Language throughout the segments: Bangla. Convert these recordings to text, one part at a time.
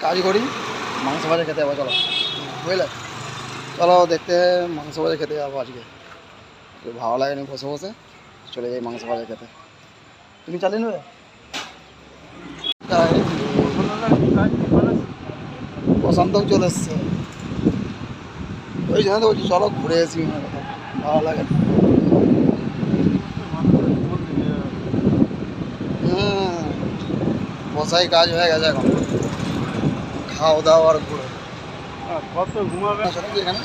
কাজ করি, মাংস ভাজা খেতে যাব, চলো। বুঝলে? চলো, দেখতে মাংস ভাজা খেতে যাব আজকে। ভালো লাগেনি বসে বসে, চলে যাই মাংস ভাজা খেতে। তুমি চালিয়ে নেবে? তাই প্রশান্তও চলে এসছে। ওই জন্য তো বলছি, চলো ঘুরে আসি। ভালো লাগে। হুম বসাই কাজ হয়ে গেছে এখন। খাওয়া দাওয়া আর ঘুরে। কত ঘুমাবে? চলো কি এখানে?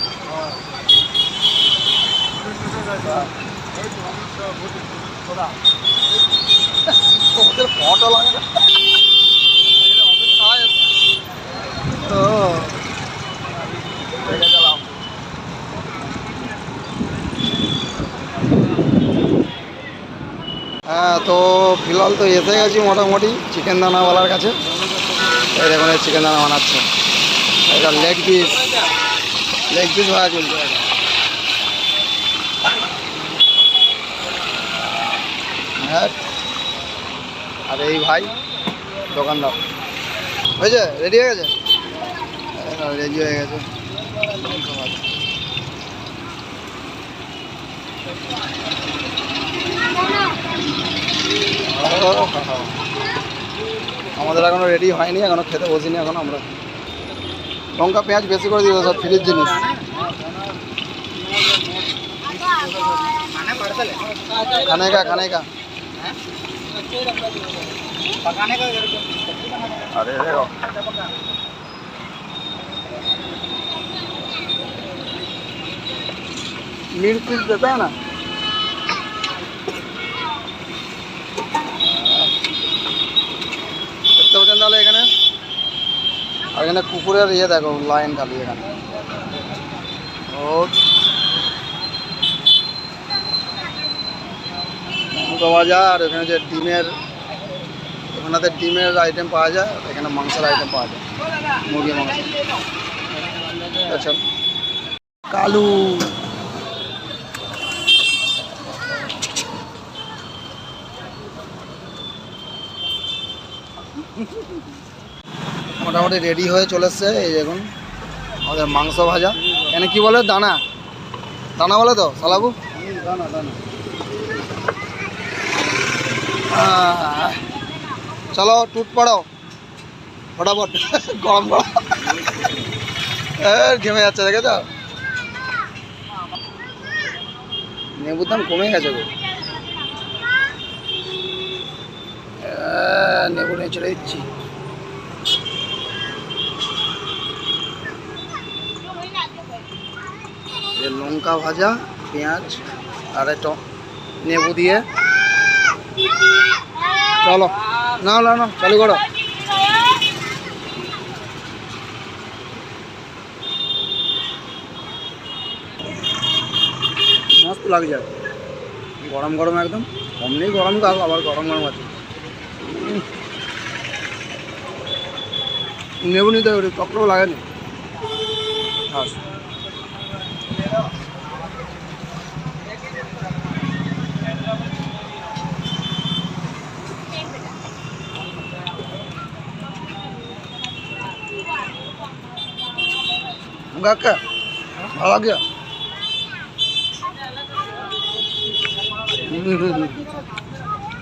ওদের ফটো লাগে না? তো হ্যাঁ তো ফিলহাল তো এসে গেছি মোটামুটি চিকেন দানাওয়ালার কাছে। দেখুন চিকেন দানা বানাচ্ছে। এটা লেগ পিস লেগ পিস ভাড়া চলছে। হ্যাঁ। আর এই ভাই, দোকানদার। হয়েছে? রেডি হয়ে গেছে? রেডি হয়ে গেছে। আমাদের এখনো রেডি হয়নি এখনো খেতে বসিনি এখন আমরা লঙ্কা পেঁয়াজ বেশি করে দিবে সব ফ্রিজ জিনিস খানে কা খানে কা अरे देखो मिर्च पीस देता है ना এখানে কুকুরের ইয়ে দেখো, লাইন খালি এখানে। আর এখানে যে ডিমের ওখানে ডিমের আইটেম পাওয়া যায় এখানে মাংসের আইটেম পাওয়া যায়, মুরগির মাংস। আচ্ছা। কালু। মোটামুটি রেডি হয়ে চলে এসছে এই দেখুন, আমাদের মাংস ভাজা। এখানে কি বলে? দানা। দানা বলে তো, সালাবু? দানা দানা চলো, টুট পড়ো ফটাফট, গরম গরম ঘেমে যাচ্ছে দেখে তো নেবুর দাম কমে গেছে গো। নেবু নিয়ে চলে দিচ্ছি লঙ্কা ভাজা, পেঁয়াজ, আর একটু নেবু দিয়ে। চলো। না না না চালু করো। মস্ত লাগছে গরম গরম একদম। অমনি গরম কাল, আবার গরম গরম আছে। নেবু নিতে টকটক লাগেনি। হ্যাঁ কাকা ভালো লাগে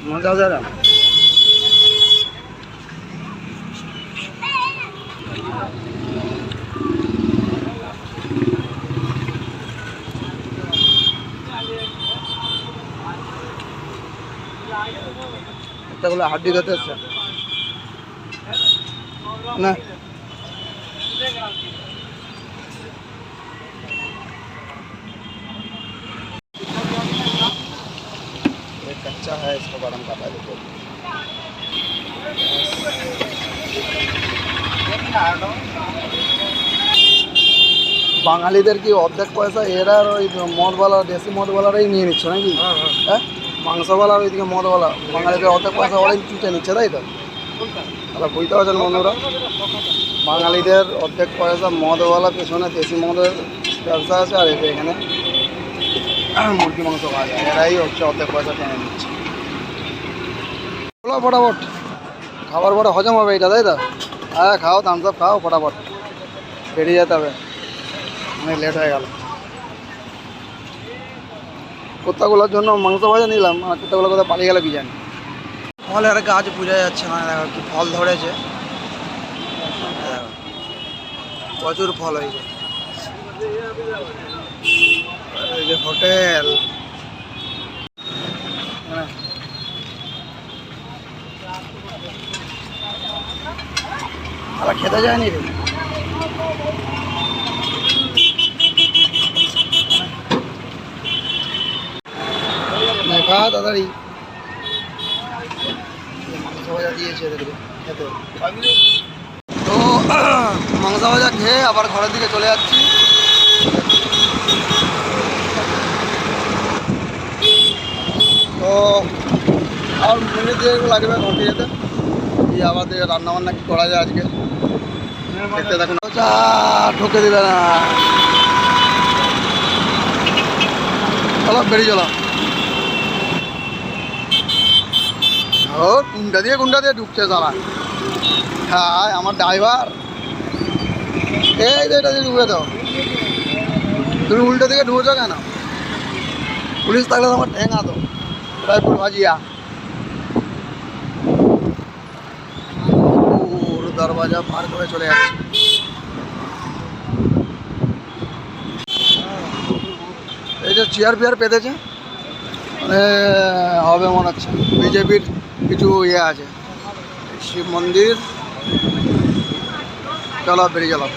মজা আছে না এটাগুলো হাড্ডি খেতে এসছে না ये कच्चा है इसको गरम करना है देखो বাঙালিদের কি অর্ধেক পয়সা এরা আর ওই মদওয়ালা দেশি মদওয়ালারাই নিয়ে নিচ্ছে নাকি হ্যাঁ মাংসওয়ালা আর ওইদিকে মদওয়ালা। বাঙালিদের অর্ধেক পয়সা ওরাই চুটে নিচ্ছে, তাই তো? তাহলে বুঝতে পারছেন বন্ধুরা, বাঙালিদের অর্ধেক পয়সা মদওয়ালা পেছনে দেশি মদের ব্যবসা আছে আর এদের এখানে মুরগি মাংস খাওয়া যায়। এরাই হচ্ছে অর্ধেক পয়সা টেনে নিচ্ছে। বলো ফটাফট। খাবার পরে হজম হবে এটা, তাই তো? হ্যাঁ খাও থামস খাও, ফটাফট। বেরিয়ে যেতে হবে। অনেক লেট হয়ে গেল। কুত্তাগুলোর জন্য মাংস ভাজা নিলাম আর কুত্তাগুলো কোথাও পালিয়ে গেল কি জানি। ফলের গাছ বোঝা যাচ্ছে না দেখো কি ফল ধরেছে। প্রচুর ফল হয়েছে। হোটেল। খেতে যায়নি রে নে, খা তাড়াতাড়ি তো মাংস ভাজা খেয়ে আবার ঘরের দিকে চলে যাচ্ছি। তো আর মিনিট দিয়ে লাগবে ঘন্টে যেতে। দিয়ে আবার রান্না বান্না কি করা যায় আজকে? দেখতে থাকুন। চা ঠকে দিবে না। চলো বেরিয়ে চলো। ও কুন্ডা দিয়ে কুন্ডা দিয়ে ঢুকছে সারা হ্যাঁ আমার ড্রাইভার এই যে এটা দিয়ে ঢুকে দাও। তুমি উল্টো দিকে ঢুকেছো কেন? পুলিশ থাকলে আমার ঠেঙা তো। রায়পুর ভাজিয়া। দরওয়াজা পার করে চলে যাচ্ছে। এই যে চেয়ার ফেয়ার পেতেছে। মানে হবে মনে হচ্ছে। বিজেপির কিছু ইয়ে আছে। শিব মন্দির চলো বেরিয়ে চলো